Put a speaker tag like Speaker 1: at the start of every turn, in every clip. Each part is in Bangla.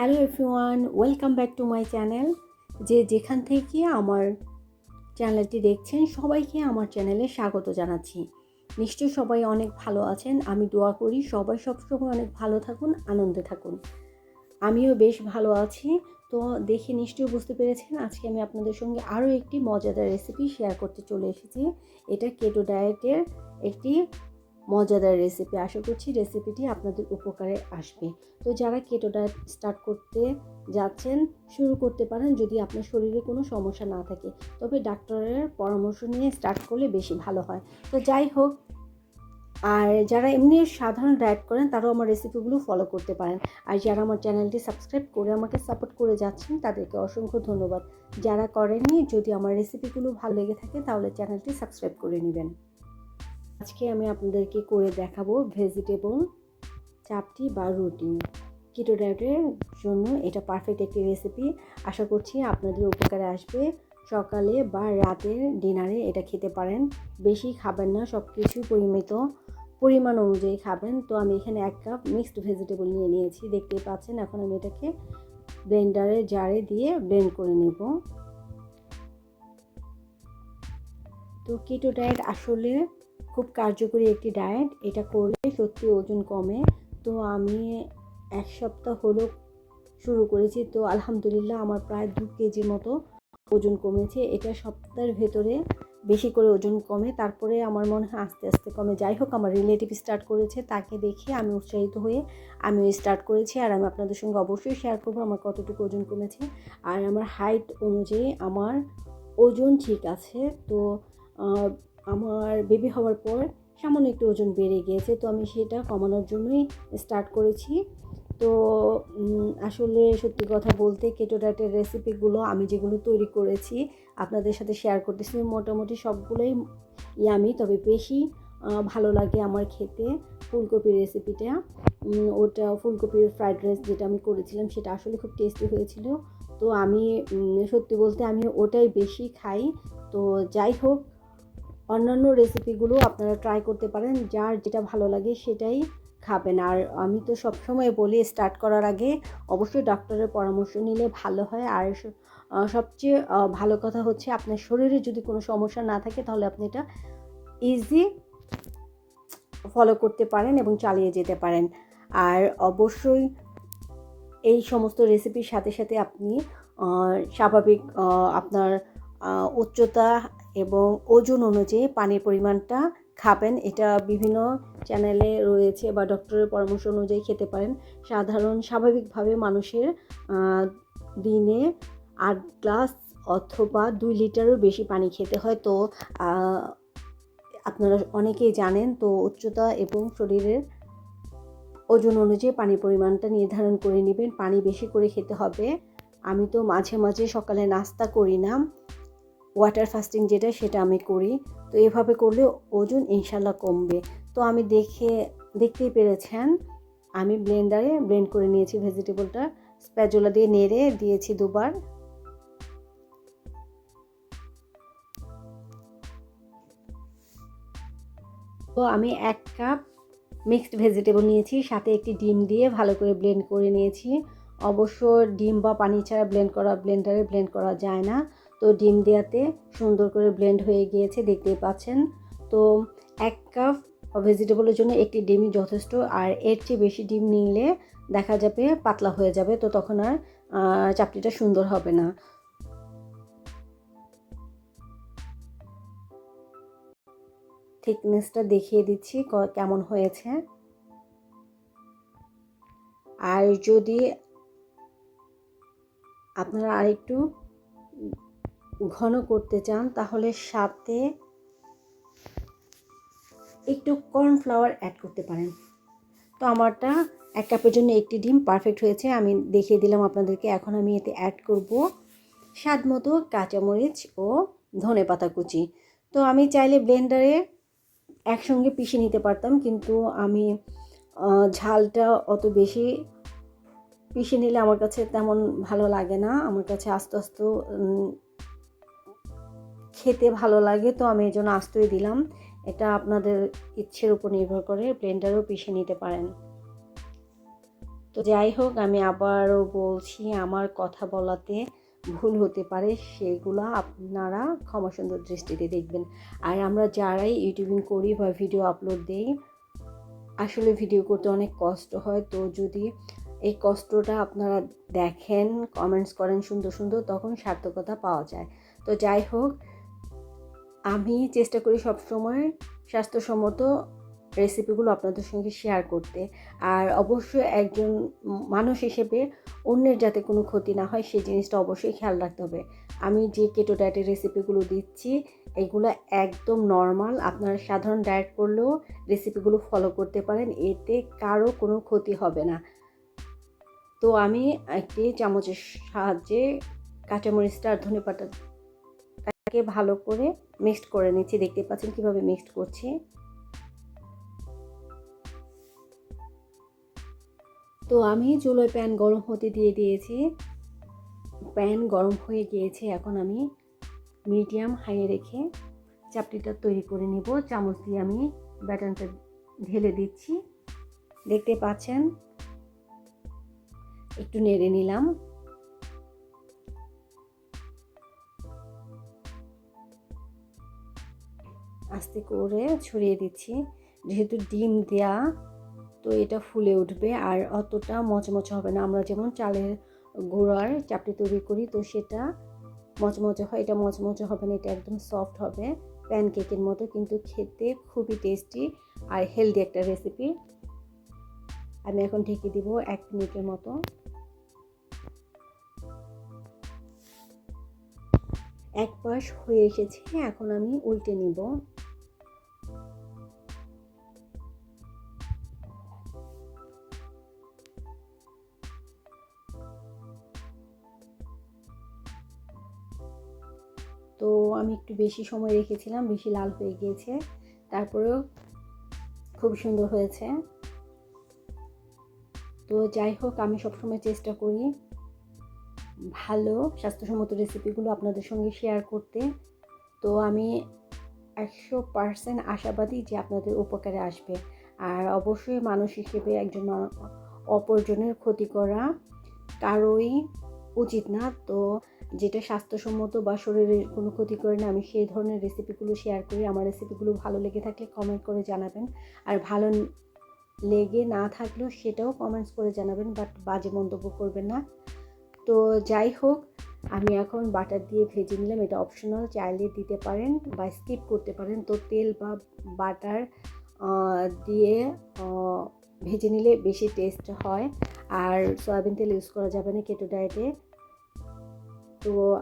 Speaker 1: Hello everyone, welcome back to my channel. যে যেখান থেকে আমার চ্যানেলটি দেখছেন, সবাইকে আমার চ্যানেলে স্বাগত জানাচ্ছি। নিশ্চয়ই সবাই অনেক ভালো আছেন। আমি দোয়া করি সবাই সবসময় অনেক ভালো থাকুন, আনন্দে থাকুন। আমিও বেশ ভালো আছি। তো দেখে নিশ্চয়ই বুঝতে পেরেছেন, আজকে আমি আপনাদের সঙ্গে আরও একটি মজাদার রেসিপি শেয়ার করতে চলে এসেছি। এটা কেটো ডায়েটের একটি মজাদার রেসিপি আশা করছি রেসিপিটি আপনাদের উপকারে আসবে। তো যারা কেটো ডায়েট স্টার্ট করতে যাচ্ছেন, শুরু করতে পারেন যদি আপনার শরীরে কোনো সমস্যা না থাকে। তবে ডাক্তারের পরামর্শ নিয়ে স্টার্ট করলে বেশি ভালো হয়। তো যাই হোক, আর যারা এমনি সাধারণ ডায়েট করেন, তারাও আমার রেসিপিগুলো ফলো করতে পারেন। আর যারা আমার চ্যানেলটি সাবস্ক্রাইব করে আমাকে সাপোর্ট করে যাচ্ছেন, তাদেরকে অসংখ্য ধন্যবাদ। যারা করেননি, যদি আমার রেসিপিগুলো ভালো লেগে থাকে, তাহলে চ্যানেলটি সাবস্ক্রাইব করে নেবেন। আজকে আমি আপনাদেরকে করে দেখাবো ভেজিটেবল চাপটি বা রুটি। কিটো ডায়েটের জন্য এটা পারফেক্ট একটি রেসিপি আশা করছি আপনাদের উপকারে আসবে। সকালে বা রাতের ডিনারে এটা খেতে পারেন। বেশি খাবেন না সব কিছু পরিমিত। পরিমাণ অনুযায়ী খাবেন। তো আমি এখানে এক কাপ মিক্সড ভেজিটেবল নিয়ে নিয়েছি। দেখতেই পাচ্ছেন, এখন আমি এটাকে ব্লেন্ডারে জারে দিয়ে ব্লেন্ড করে নেব। তো কিটো ডায়েট আসলে খুব কার্যকরী একটি ডায়েট। এটা করলে সত্যি ওজন কমে। তো আমি এক সপ্তাহ হলো শুরু করেছি। তো আলহামদুলিল্লাহ আমার প্রায় দু কেজির মতো ওজন কমেছে। এটা সপ্তাহের ভেতরে বেশি করে ওজন কমে। তারপরে আমার মনে হয় আস্তে আস্তে কমে। যাই হোক, আমার রিলেটিভ স্টার্ট করেছে। তাকে দেখে আমি উৎসাহিত হয়ে আমিও স্টার্ট করেছি। আর আমি আপনাদের সঙ্গে অবশ্যই শেয়ার করব আমার কতটুকু ওজন কমেছে। আর আমার হাইট অনুযায়ী আমার ওজন ঠিক আছে। তো আমার বেবি হওয়ার পর সামান্য একটু ওজন বেড়ে গিয়েছে, তো আমি সেটা কমানোর জন্যই স্টার্ট করেছি। তো আসলে সত্যি কথা বলতে কেটো ডায়েটের রেসিপিগুলো আমি যেগুলো তৈরি করেছি, আপনাদের সাথে শেয়ার করতেছি, মোটামুটি সবগুলোই ইয়ামি তবে বেশি ভালো লাগে আমার খেতে ফুলকপির রেসিপিটা ওটা ফুলকপির ফ্রাইড রাইস যেটা আমি করেছিলাম, সেটা আসলে খুব টেস্টি হয়েছিল। তো আমি সত্যি বলতে আমি ওটাই বেশি খাই। তো যাই হোক অন্যান্য রেসিপিগুলো আপনারা ট্রাই করতে পারেন, যার যেটা ভালো লাগে সেটাই খাবেন। আর আমি তো সবসময় বলি স্টার্ট করার আগে অবশ্যই ডক্টরের পরামর্শ নিলে ভালো হয়। আর সবচেয়ে ভালো কথা হচ্ছে আপনার শরীরে যদি কোনো সমস্যা না থাকে, তাহলে আপনি এটা ইজি ফলো করতে পারেন এবং চালিয়ে যেতে পারেন। আর অবশ্যই এই সমস্ত রেসিপির সাথে সাথে আপনি স্বাভাবিক আপনার উচ্চতা এবং ওজন অনুযায়ী পানির পরিমাণটা খাবেন। এটা বিভিন্ন চ্যানেলে রয়েছে বা ডক্টরের পরামর্শ অনুযায়ী খেতে পারেন। সাধারণ, স্বাভাবিকভাবে মানুষের দিনে আট গ্লাস অথবা দুই লিটারও বেশি পানি খেতে হয়। তো আপনারা অনেকেই জানেন, তো উচ্চতা এবং শরীরের ওজন অনুযায়ী পানির পরিমাণটা নির্ধারণ করে নেবেন। পানি বেশি করে খেতে হবে। আমি তো মাঝে মাঝে সকালে নাস্তা করি না। ওয়াটার ফাস্টিং যেটা সেটা আমি করি। তো এভাবে করলে ওজন ইনশাল্লাহ কমবে। তো আমি দেখে, দেখতেই পেরেছেন, আমি ব্লেন্ডারে ব্লেন্ড করে নিয়েছি ভেজিটেবলটা স্প্যাজোলা দিয়ে নেড়ে দিয়েছি দুবার। তো আমি এক কাপ মিক্সড ভেজিটেবল নিয়েছি, সাথে একটি ডিম দিয়ে ভালো করে ব্লেন্ড করে নিয়েছি। অবশ্য ডিম বা পানি ছাড়া ব্লেন্ড করা ব্লেন্ডারে ব্লেন্ড করা যায় না। তো ডিম দেওয়াতে সুন্দর করে ব্লেন্ড হয়ে গিয়েছে, দেখতেই পাচ্ছেন। তো এক কাপ ভেজিটেবলের জন্য একটি ডিমই যথেষ্ট, আর এর চেয়ে বেশি ডিম নিলে দেখা যাবে পাতলা হয়ে যাবে, তো তখন আর চাপটিটা সুন্দর হবে না। থিকনেসটা দেখিয়ে দিচ্ছি কেমন হয়েছে। আর যদি আপনারা আরেকটু ঘন করতে চান, তাহলে সাথে একটু কর্নফ্লাওয়ার অ্যাড করতে পারেন। তো আমারটা এক কাপের জন্য একটি ডিম পারফেক্ট হয়েছে, আমি দেখিয়ে দিলাম আপনাদেরকে। এখন আমি এতে অ্যাড করব স্বাদ মতো কাঁচামরিচ ও ধনে পাতা কুচি। তো আমি চাইলে ব্লেন্ডারে একসঙ্গে পিষে নিতে পারতাম, কিন্তু আমি ঝালটা অত বেশি পিষে নিলে আমার কাছে তেমন ভালো লাগে না। আমার কাছে আস্তে আস্তে খেতে ভালো লাগে, তো আমি এই জন্য আস্তই দিলাম। এটা আপনাদের ইচ্ছের উপর নির্ভর করে, ব্লেন্ডারও পিষে নিতে পারেন। তো যাই হোক, আমি আবারও বলছি, আমার কথা বলাতে ভুল হতে পারে, সেগুলো আপনারা ক্ষমা সুন্দর দৃষ্টিতে দেখবেন। আর আমরা যারাই ইউটিউবিং করি বা ভিডিও আপলোড দেই, আসলে ভিডিও করতে অনেক কষ্ট হয়। তো যদি এই কষ্টটা আপনারা দেখেন, কমেন্টস করেন সুন্দর সুন্দর, তখন সার্থকতা পাওয়া যায়। তো যাই হোক আমি চেষ্টা করি সবসময় স্বাস্থ্যসম্মত রেসিপিগুলো আপনাদের সঙ্গে শেয়ার করতে। আর অবশ্যই একজন মানুষ হিসেবে অন্যের যাতে কোনো ক্ষতি না হয়, সেই জিনিসটা অবশ্যই খেয়াল রাখতে হবে। আমি যে কেটো ডায়েটের রেসিপিগুলো দিচ্ছি, এগুলো একদম নর্মাল আপনারা সাধারণ ডায়েট করলেও রেসিপিগুলো ফলো করতে পারেন, এতে কারও কোনো ক্ষতি হবে না। তো আমি একটি চামচের সাহায্যে কাঁচামরিচটা আর ধনে পাতাটাকে ভালো করে মিক্সড করে নিচ্ছি। দেখতে পাচ্ছেন কীভাবে মিক্সড করছি। তো আমি চুলোয় প্যান গরম হতে দিয়ে দিয়েছি। প্যান গরম হয়ে গিয়েছে। এখন আমি মিডিয়াম হাইয়ে রেখে চাপটিটা তৈরি করে নিব। চামচ দিয়ে আমি ব্যাটানটা ঢেলে দিচ্ছি। দেখতে পাচ্ছেন? একটু নেড়ে নিলাম। আস্তে করে ছড়িয়ে দিচ্ছি। যেহেতু ডিম দেয়া, তো এটা ফুলে উঠবে আর অতটা মচমচে হবে না। আমরা যেমন চালের গুঁড়ার চাপটি তৈরি করি, তো সেটা মচমচে হয়। এটা মচমচে হবে না, এটা একদম সফট হবে প্যানকেকের মতো। কিন্তু খেতে খুবই টেস্টি আর হেলদি একটা রেসিপি আমি এখন ঢেকে দিব এক মিনিটের মতো। এক পাশ হয়ে এসেছে, এখন আমি উল্টে নিব। তো আমি একটু বেশি সময় রেখেছিলাম, বেশি লাল হয়ে গিয়েছে। তারপরেও খুব সুন্দর হয়েছে। তো যাই হোক, আমি সবসময় চেষ্টা করি ভালো, স্বাস্থ্যসম্মত রেসিপিগুলো আপনাদের সঙ্গে শেয়ার করতে। তো আমি একশো পারসেন্ট আশাবাদী যে আপনাদের উপকারে আসবে। আর অবশ্যই মানুষ হিসেবে একজন অপরজনের ক্ষতি করা কারোই উচিত না। তো যেটা স্বাস্থ্যসম্মত বা শরীরের কোনো ক্ষতি করে না, আমি সেই ধরনের রেসিপিগুলো শেয়ার করি। আমার রেসিপিগুলো ভালো লেগে থাকলে কমেন্ট করে জানাবেন। আর ভালো লেগে না থাকলেও সেটাও কমেন্টস করে জানাবেন বাট বাজে মন্তব্য করবেন না। তো যাই হোক, আমি এখন বাটার দিয়ে ভেজে নিলাম। এটা অপশনাল চাইলে দিতে পারেন বা স্কিপ করতে পারেন। তো তেল বা বাটার দিয়ে ভেজে নিলে বেশি টেস্ট হয়। আর সয়াবিন তেল ইউজ করা যাবে না কেটো ডায়েটে তো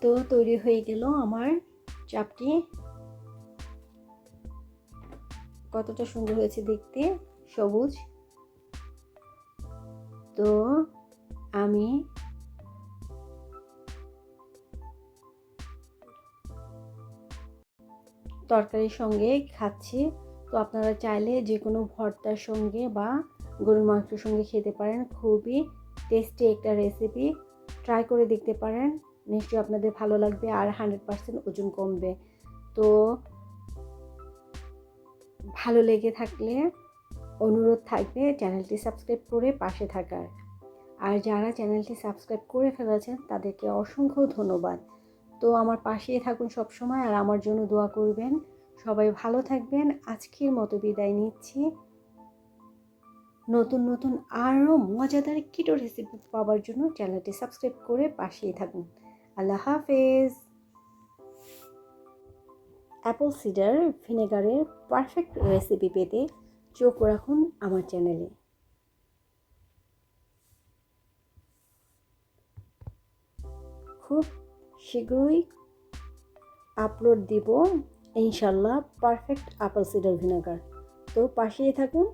Speaker 1: তো তৈরি হয়ে গেল আমার চাপটি। কতটা সুন্দর হয়েছে দেখতে, সবুজ। তো আমি তরকারির সঙ্গে খাচ্ছি। তো আপনারা চাইলে যে কোনো ভর্তার সঙ্গে বা গরুর মাংসের সঙ্গে খেতে পারেন, খুবই টেস্টি একটা রেসিপি ট্রাই করে দেখতে পারেন। নিশ্চয়ই আপনাদের ভালো লাগবে আর হান্ড্রেড পারসেন্ট ওজন কমবে। তো ভালো লেগে থাকলে অনুরোধ থাকবে চ্যানেলটি সাবস্ক্রাইব করে পাশে থাকার। আর যারা চ্যানেলটি সাবস্ক্রাইব করে ফেলেছেন, তাদেরকে অসংখ্য ধন্যবাদ। তো আমার পাশেই থাকুন সবসময় আর আমার জন্য দোয়া করবেন। সবাই ভালো থাকবেন। আজকের মতো বিদায় নিচ্ছি। নতুন নতুন আরও মজাদার কিটো রেসিপি পাওয়ার জন্য চ্যানেলটি সাবস্ক্রাইব করে পাশেই থাকুন। আল্লাহ হাফেজ। অ্যাপল সিডার ভিনেগারের পারফেক্ট রেসিপি পেতে চোখ রাখুন আমার চ্যানেলে খুব শীঘ্রই আপলোড দিব ইনশাল্লাহ পারফেক্ট অ্যাপল সিডার ভিনেগার তো পাশেই থাকুন